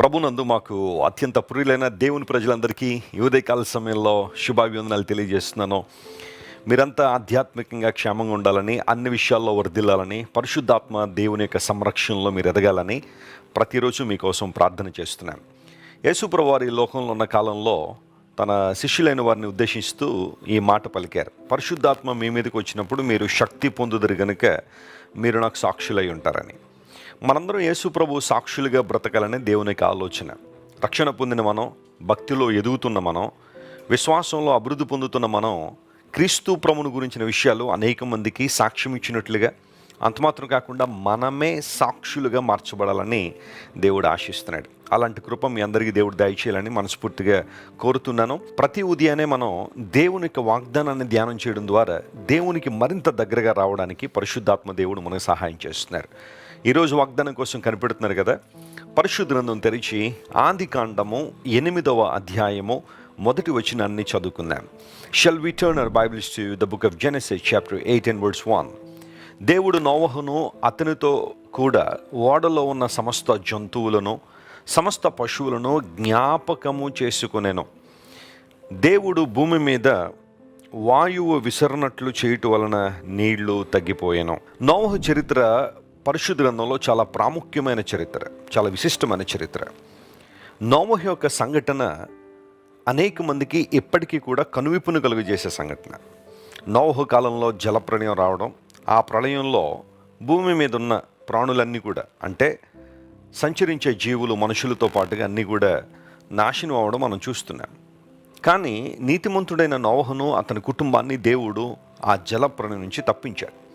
ప్రభునందు మాకు అత్యంత ప్రియులైన దేవుని ప్రజలందరికీ యువదయకాల సమయంలో శుభాభివందనాలు తెలియజేస్తున్నాను. మీరంతా ఆధ్యాత్మికంగా క్షేమంగా ఉండాలని అన్ని విషయాల్లో వర్ధిల్లాలని పరిశుద్ధాత్మ దేవుని యొక్క సంరక్షణలో మీరు ఎదగాలని ప్రతిరోజు మీకోసం ప్రార్థన చేస్తున్నాను. యేసుప్రభు వారి లోకంలో ఉన్న కాలంలో తన శిష్యులైన వారిని ఉద్దేశిస్తూ ఈ మాట పలికారు. పరిశుద్ధాత్మ మీ మీదకి వచ్చినప్పుడు మీరు శక్తి పొందుదరు గనుక మీరు నాకు సాక్షులై ఉంటారని. మనందరం యేసు ప్రభు సాక్షులుగా బ్రతకాలనే దేవుని యొక్క ఆలోచన. రక్షణ పొందిన మనం భక్తిలో ఎదుగుతున్న మనం విశ్వాసంలో అభివృద్ధి పొందుతున్న మనం క్రీస్తు ప్రభుని గురించిన విషయాలు అనేక మందికి సాక్ష్యం ఇచ్చినట్లుగా అంతమాత్రం కాకుండా మనమే సాక్షులుగా మార్చబడాలని దేవుడు ఆశిస్తున్నాడు. అలాంటి కృప మీ అందరికీ దేవుడు దయచేయాలని మనస్ఫూర్తిగా కోరుతున్నాను. ప్రతి ఉదయాన్నే మనం దేవుని యొక్క వాగ్దానాన్ని ధ్యానం చేయడం ద్వారా దేవునికి మరింత దగ్గరగా రావడానికి పరిశుద్ధాత్మ దేవుడు మనకు సహాయం చేస్తున్నారు. ఈరోజు వాగ్దానం కోసం కనిపెడుతున్నారు కదా. పరిశుద్ధ గ్రంథం తెరిచి ఆది కాండము ఎనిమిదవ అధ్యాయము మొదటి వచనాన్ని చదువుకుందాం. Shall we turn our Bibles to the book of Genesis chapter eight and words one దేవుడు నోవహును అతనితో కూడా ఓడలో ఉన్న సమస్త జంతువులను సమస్త పశువులను జ్ఞాపకము చేసుకునేను. దేవుడు భూమి మీద వాయువు విసరనట్లు చేయటం వలన నీళ్ళు తగ్గిపోయాను. నోవహు చరిత్ర పరిశుద్ధ గ్రంథంలో చాలా ప్రాముఖ్యమైన చరిత్ర చాలా విశిష్టమైన చరిత్ర. నోమహ యొక్క సంఘటన అనేక మందికి ఇప్పటికీ కూడా కనువిపును కలుగజేసే సంఘటన. నోవహు కాలంలో జలప్రణయం రావడం ఆ ప్రళయంలో భూమి మీద ఉన్న ప్రాణులన్నీ కూడా అంటే సంచరించే జీవులు మనుషులతో పాటుగా అన్నీ కూడా నాశనం అవ్వడం మనం చూస్తున్నాం. కానీ నీతిమంతుడైన నోవహును అతని కుటుంబాన్ని దేవుడు ఆ జలప్రణయం నుంచి తప్పించాడు.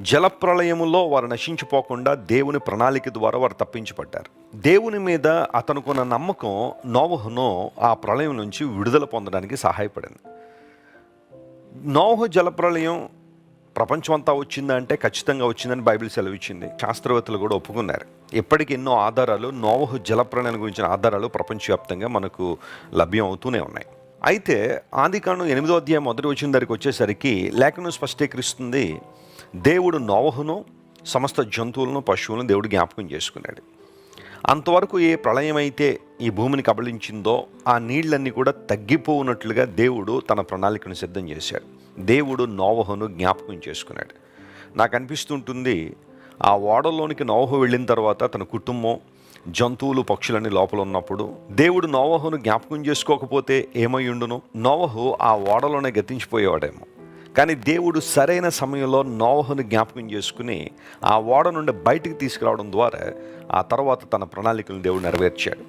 జలప్రళయములో వారు నశించిపోకుండా దేవుని ప్రణాళిక ద్వారా వారు తప్పించబడ్డారు. దేవుని మీద అతనుకున్న నమ్మకం నోవహును ఆ ప్రళయం నుంచి విడుదల పొందడానికి సహాయపడింది. నోహు జలప్రళయం ప్రపంచం అంతా వచ్చిందంటే ఖచ్చితంగా వచ్చిందని బైబిల్ సెలవిచ్చింది. శాస్త్రవేత్తలు కూడా ఒప్పుకున్నారు. ఇప్పటికి ఎన్నో ఆధారాలు నోవహు జలప్రళయం గురించిన ఆధారాలు ప్రపంచవ్యాప్తంగా మనకు లభ్యం అవుతూనే ఉన్నాయి. అయితే ఆదికాండం ఎనిమిదో అధ్యాయం మొదటి వచ్చిన దగ్గరికి వచ్చేసరికి లేఖను స్పష్టీకరిస్తుంది. దేవుడు నోవహును సమస్త జంతువులను పశువులను దేవుడు జ్ఞాపకం చేసుకున్నాడు. అంతవరకు ఏ ప్రళయం అయితే ఈ భూమిని కబళించిందో ఆ నీళ్ళన్నీ కూడా తగ్గిపోనట్లుగా దేవుడు తన ప్రణాళికను సిద్ధం చేశాడు. దేవుడు నోవహును జ్ఞాపకం చేసుకున్నాడు. నాకు అనిపిస్తుంటుంది ఆ ఓడలోనికి నోవహు వెళ్ళిన తర్వాత తన కుటుంబం జంతువులు పక్షులన్నీ లోపల ఉన్నప్పుడు దేవుడు నోవహును జ్ఞాపకం చేసుకోకపోతే ఏమై ఉండును? నోవహు ఆ ఓడలోనే గతించిపోయేవాడేమో. కానీ దేవుడు సరైన సమయంలో నోవహును జ్ఞాపకం చేసుకుని ఆ ఓడ నుండి బయటికి తీసుకురావడం ద్వారా ఆ తర్వాత తన ప్రణాళికలను దేవుడు నెరవేర్చాడు.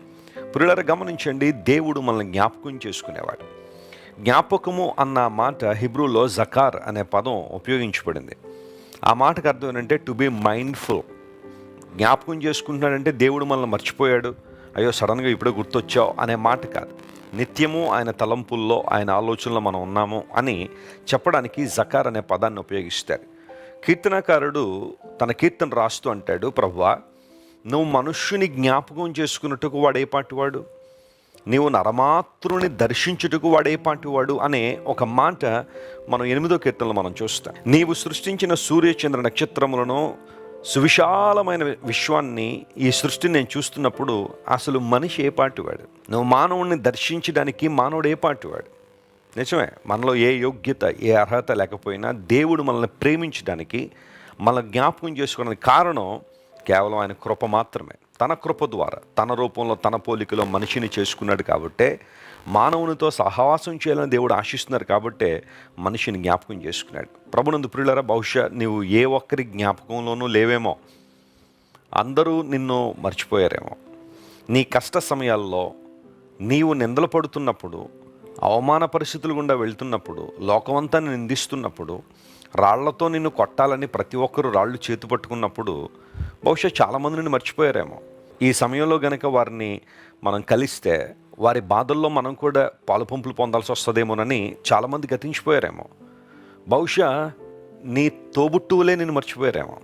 పురులర గమనించండి దేవుడు మనల్ని జ్ఞాపకం చేసుకునేవాడు. జ్ఞాపకము అన్న మాట హిబ్రూలో జకార్ అనే పదం ఉపయోగించబడింది. ఆ మాటకు అర్థం ఏంటంటే టు బి మైండ్ఫుల్ జ్ఞాపకం చేసుకుంటున్నాడంటే దేవుడు మనల్ని మర్చిపోయాడు. అయ్యో సడన్గా ఇప్పుడే గుర్తొచ్చావు అనే మాట కాదు. నిత్యము ఆయన తలంపుల్లో ఆయన ఆలోచనలో మనం ఉన్నాము అని చెప్పడానికి జకార్ అనే పదాన్ని ఉపయోగిస్తారు. కీర్తనకారుడు తన కీర్తన రాస్తూ అంటాడు ప్రభువా నువ్వు మనుష్యుని జ్ఞాపకం చేసుకున్నట్టుకు వాడు నీవు నరమాతృని దర్శించుటకు వాడేపాటివాడు అనే ఒక మాట మనం ఎనిమిదో కీర్తనలో మనం చూస్తాం. నీవు సృష్టించిన సూర్యచంద్ర నక్షత్రములను సువిశాలమైన విశ్వాన్ని ఈ సృష్టిని నేను చూస్తున్నప్పుడు అసలు మనిషి ఏ పాటివాడు నువ్వు మానవుడిని దర్శించడానికి మానవుడు ఏ పాటివాడు నిజమే మనలో ఏ యోగ్యత ఏ అర్హత లేకపోయినా దేవుడు మనల్ని ప్రేమించడానికి మన జ్ఞాపకం చేసుకోవడానికి కారణం కేవలం ఆయన కృప మాత్రమే. తన కృప ద్వారా తన రూపంలో తన పోలికలో మనిషిని చేసుకున్నాడు కాబట్టే మానవునితో సహవాసం చేయాలని దేవుడు ఆశిస్తున్నారు కాబట్టే మనిషిని జ్ఞాపకం చేసుకున్నాడు. ప్రభునందు ప్రియులరా బహుశా నీవు ఏ ఒక్కరి జ్ఞాపకంలోనూ లేవేమో. అందరూ నిన్ను మర్చిపోయారేమో. నీ కష్ట సమయాల్లో నీవు నిందలు పడుతున్నప్పుడు అవమాన పరిస్థితులు గుండా వెళ్తున్నప్పుడు లోకమంతా నిందిస్తున్నప్పుడు రాళ్ళతో నిన్ను కొట్టాలని ప్రతి ఒక్కరు రాళ్ళు చేతు పట్టుకున్నప్పుడు బహుశా చాలామంది నిన్ను మర్చిపోయారేమో. ఈ సమయంలో గనక వారిని మనం కలిస్తే వారి బాధల్లో మనం కూడా పాలుపంపులు పొందాల్సి వస్తుందేమోనని చాలామంది గతించిపోయారేమో. బహుశా నీ తోబుట్టువులే నేను మర్చిపోయారేమో.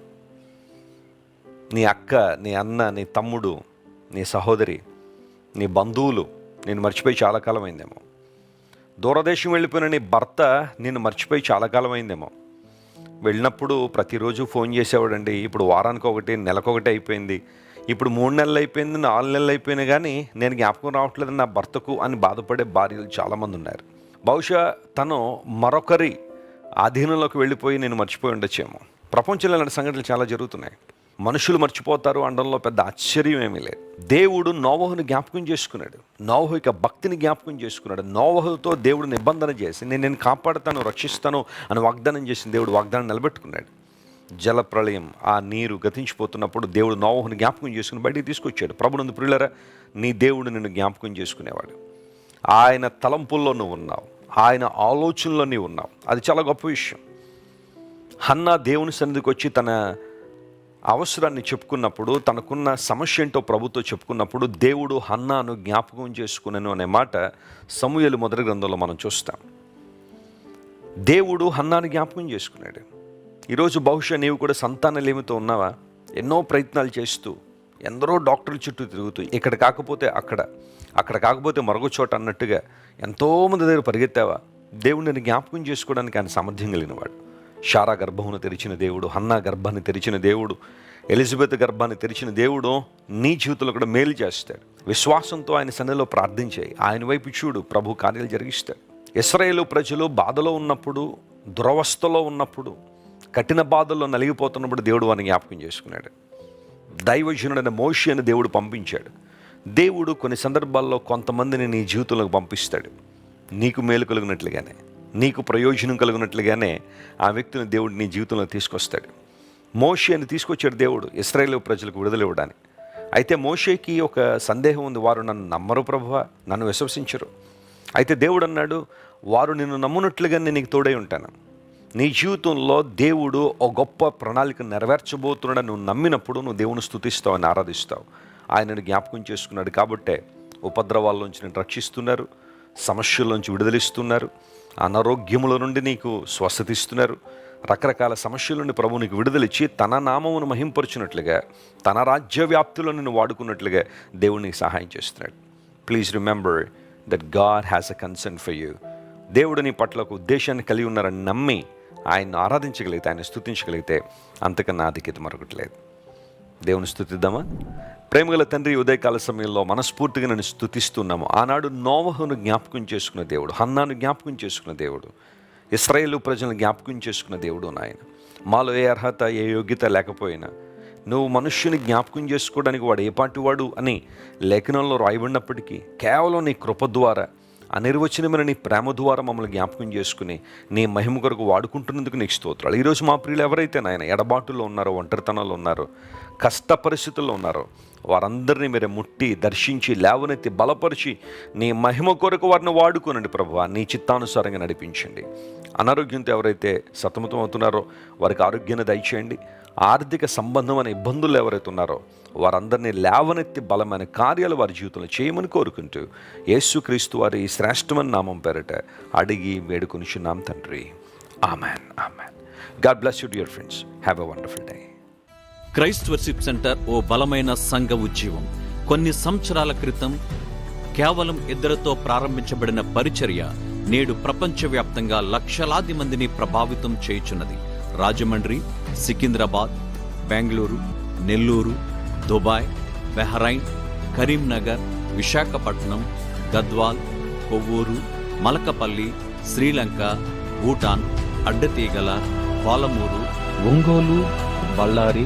నీ అక్క నీ అన్న నీ తమ్ముడు నీ సహోదరి నీ బంధువులు నేను మర్చిపోయి చాలా కాలం అయిందేమో దూరదేశం వెళ్ళిపోయిన నీ భర్త నిన్ను మర్చిపోయి చాలా కాలం అయిందేమో వెళ్ళినప్పుడు ప్రతిరోజు ఫోన్ చేసేవాడండి. ఇప్పుడు వారానికి ఒకటి నెలకొకటి అయిపోయింది. ఇప్పుడు మూడు నెలలు అయిపోయింది నాలుగు నెలలు అయిపోయినా కానీ నేను జ్ఞాపకం రావట్లేదు నా భర్తకు అని బాధపడే భార్యలు చాలామంది ఉన్నారు. బహుశా తను మరొకరి ఆధీనంలోకి వెళ్ళిపోయి నేను మర్చిపోయి ఉండొచ్చేమో. ప్రపంచంలో ఇలాంటి సంఘటనలు చాలా జరుగుతున్నాయి. మనుషులు మర్చిపోతారు అనడంలో పెద్ద ఆశ్చర్యం ఏమీ లేదు. దేవుడు నోవహుని జ్ఞాపకం చేసుకున్నాడు. నోవహు ఇక భక్తిని జ్ఞాపకం చేసుకున్నాడు. నోవహుతో దేవుడు నిబంధన చేసి నేను నేను కాపాడుతాను రక్షిస్తాను అని వాగ్దానం చేసిన దేవుడు వాగ్దానం నిలబెట్టుకున్నాడు. జల ప్రళయం ఆ నీరు గతించిపోతున్నప్పుడు దేవుడు నోవహుని జ్ఞాపకం చేసుకుని బయటికి తీసుకొచ్చాడు. ప్రభునందు ప్రియులరా నీ దేవుడు నిన్ను జ్ఞాపకం చేసుకునేవాడు. ఆయన తలంపుల్లో నువ్వు ఉన్నావు. ఆయన ఆలోచనలో నీవు ఉన్నావు. అది చాలా గొప్ప విషయం. హన్నా దేవుని సన్నిధికి వచ్చి తన అవసరాన్ని చెప్పుకున్నప్పుడు తనకున్న సమస్య ఏంటో ప్రభుతో చెప్పుకున్నప్పుడు దేవుడు హన్నాను జ్ఞాపకం చేసుకున్నాను అనే మాట సమూహలు మొదటి గ్రంథంలో మనం చూస్తాం. దేవుడు హన్నాను జ్ఞాపకం చేసుకున్నాడు. ఈరోజు బహుశా నీవు కూడా సంతానలేమితో ఉన్నావా? ఎన్నో ప్రయత్నాలు చేస్తూ ఎందరో డాక్టర్ల చుట్టూ తిరుగుతూ ఇక్కడ కాకపోతే అక్కడ అక్కడ కాకపోతే మరొక చోట అన్నట్టుగా ఎంతోమంది దగ్గర పరిగెత్తావా? దేవుడు నేను జ్ఞాపకం చేసుకోవడానికి ఆయన సామర్థ్యం కలిగినవాడు. షారా గర్భమును తెరిచిన దేవుడు హన్నా గర్భాన్ని తెరిచిన దేవుడు ఎలిజబెత్ గర్భాన్ని తెరిచిన దేవుడు నీ జీవితంలో కూడా మేలు చేస్తాడు. విశ్వాసంతో ఆయన సన్నిలో ప్రార్థించాయి ఆయన వైపు చూడు ప్రభు కార్యాలు జరిగిస్తాడు. ఇస్రాయేల్ ప్రజలు బాధలో ఉన్నప్పుడు దురవస్థలో ఉన్నప్పుడు కఠిన బాధల్లో నలిగిపోతున్నప్పుడు దేవుడు వారిని జ్ఞాపకం చేసుకున్నాడు. దైవజనుడైన మోషి అని దేవుడు పంపించాడు. దేవుడు కొన్ని సందర్భాల్లో కొంతమందిని నీ జీవితంలోకి పంపిస్తాడు. నీకు మేలు కలిగినట్లుగానే నీకు ప్రయోజనం కలిగినట్లుగానే ఆ వ్యక్తిని దేవుడు నీ జీవితంలో తీసుకొస్తాడు. మోషే అని తీసుకొచ్చాడు దేవుడు ఇస్రాయేల్ ప్రజలకు విడుదల ఇవ్వడానికి. అయితే మోషేకి ఒక సందేహం ఉంది వారు నన్ను నమ్మరు ప్రభువ నన్ను విశ్వసించరు. అయితే దేవుడు అన్నాడు వారు నిన్ను నమ్మునట్లుగా నేను నీకు తోడై ఉంటాను. నీ జీవితంలో దేవుడు ఒక గొప్ప ప్రణాళిక నెరవేర్చబోతున్నాడని నువ్వు నమ్మినప్పుడు నువ్వు దేవుని స్థుతిస్తావు అని ఆరాధిస్తావు. ఆయనను జ్ఞాపకం చేసుకున్నాడు కాబట్టే ఉపద్రవాల్లోంచి నేను రక్షిస్తున్నారు సమస్యల్లోంచి విడుదలిస్తున్నారు అనారోగ్యముల నుండి నీకు స్వస్థతిస్తున్నారు రకరకాల సమస్యల నుండి ప్రభు నీకు విడుదలిచ్చి తన నామమును మహింపరుచినట్లుగా తన రాజ్య వ్యాప్తిలో నిన్ను వాడుకున్నట్లుగా దేవుడికి సహాయం చేస్తున్నాడు. Please remember that God has a concern for you దేవుడు నీ పట్ల ఒక ఉద్దేశాన్ని కలిగి ఉన్నారని నమ్మి ఆయన్ని ఆరాధించగలిగితే ఆయన స్థుతించగలిగితే అంతకన్నా ఆధిక్యత మరొకటి లేదు దేవుని స్థుతిద్దామా ప్రేమగల తండ్రి ఉదయకాల సమయంలో మనస్ఫూర్తిగా నన్ను స్థుతిస్తున్నాము ఆనాడు నోవహును జ్ఞాపకం చేసుకున్న దేవుడు హన్నాను జ్ఞాపకం చేసుకున్న దేవుడు ఇస్రాయేలు ప్రజలను జ్ఞాపకం చేసుకున్న దేవుడు నాయన. మాలో ఏ అర్హత ఏ యోగ్యత లేకపోయినా నువ్వు మనుష్యుని జ్ఞాపకం చేసుకోవడానికి వాడు ఏ పాటి వాడు అని లేఖనంలో రాయబడినప్పటికీ కేవలం నీ కృప ద్వారా అనిర్వచనమైన నీ ప్రేమ ద్వారా మమ్మల్ని జ్ఞాపకం చేసుకుని నీ మహిమ కొరకు వాడుకుంటున్నందుకు నీకు స్తోత్రాలు. ఈరోజు మా ప్రియులు ఎవరైతే నాయన ఎడబాటులో ఉన్నారో ఒంటరితనాలు ఉన్నారో కష్ట పరిస్థితుల్లో ఉన్నారో. వారందరినీ మీరు ముట్టి దర్శించి లేవనెత్తి బలపరిచి నీ మహిమ కొరకు వారిని వాడుకోనండి ప్రభు నీ చిత్తానుసారంగా నడిపించండి. అనారోగ్యంతో ఎవరైతే సతమతం అవుతున్నారో వారికి ఆరోగ్యాన్ని దయచేయండి. ఆర్థిక సంబంధమైన ఇబ్బందులు ఎవరైతే ఉన్నారో వారందరినీ లేవనెత్తి బలమైన కార్యాలు వారి జీవితంలో చేయమని కోరుకుంటూ యేసుక్రీస్తు వారి శ్రేష్టమైన నామం పేరట అడిగి వేడుకొనిచున్నాం తండ్రి. Amen. Amen. God bless you dear friends. Have a wonderful day. Christ Worship Centre ఓ బలమైన సంఘ ఉద్యమం కొన్ని సంవత్సరాల క్రితం కేవలం ఇద్దరితో ప్రారంభించబడిన పరిచర్య నేడు ప్రపంచవ్యాప్తంగా లక్షలాది మందిని ప్రభావితం చేయుచున్నది. Rajahmundry Secunderabad Bengaluru Nellore Dubai Bahrain Karimnagar Visakhapatnam Gadwal Kovvur Malakapalli Sri Lanka Bhutan Addateegala Palamuru Ongole Bellary